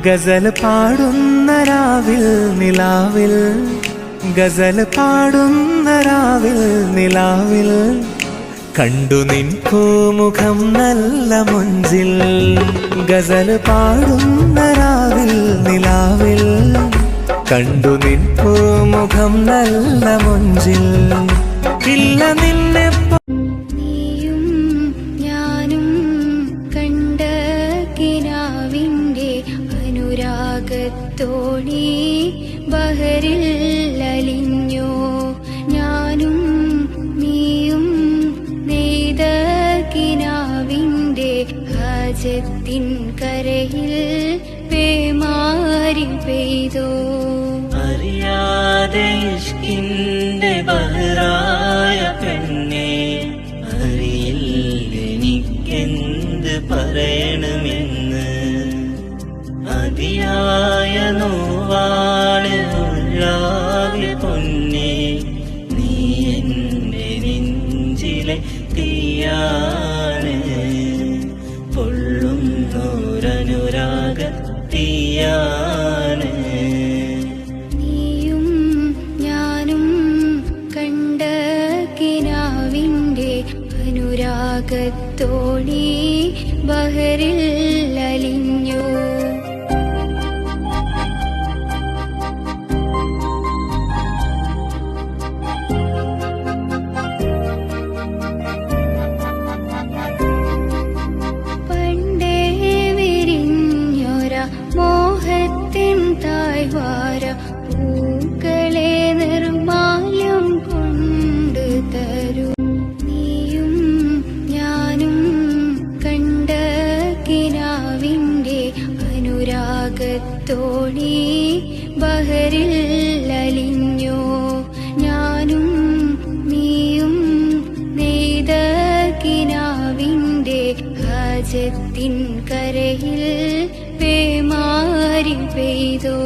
ഗസൽ പാടുന്ന രാവിൽ നിലാവിൽ ഗസൽ പാടുന്ന രാവിൽ നിലാവിൽ. കണ്ടു നിൻ പൂമുഖം നല്ല മുഞ്ചിൽ ഗസൽ പാടുന്ന രാവിൽ നിലാവിൽ. കണ്ടു നിൻ പൂമുഖം നല്ല മുഞ്ചിൽ ഇല്ല നിന്നെ അനുരാഗത്തോണി ബഹറിൽ അലിഞ്ഞോ. ഞാനും നീയും നെയ്ത കിനാവിന്റെ ഹാജത്തിൻ കരയിൽ പേമാരി പെയ്തോ. അറിയാതെ ഇഷ്കിന്റെ ബഹറായ നെഞ്ചിലെ തീയാണ്. പൊള്ളുന്നൊരനുരാഗത്തീയാണ്. നീയും ഞാനും കണ്ട കിനാവിന്റെ അനുരാഗത്തോടി ബഹറിൽ പൂക്കളെ നിർമാല്യം കൊണ്ട് തരൂ. നീയും ഞാനും കണ്ട കിനാവിന്റെ അനുരാഗത്തോണി ബഹറിൽ അലിഞ്ഞോ. ഞാനും നീയും നെയ്ത കിനാവിന്റെ ഹാജത്തിൻ കരയിൽ പേമാരി പെയ്തോ.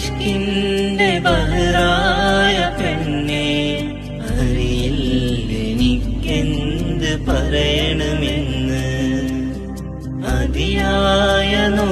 ഇഷ്കിന്റെ ബഹറായ പെണ്ണെ അറിയില്ലെനിക്കെന്ത് പറയണമെന്ന്. അതിയായ നോ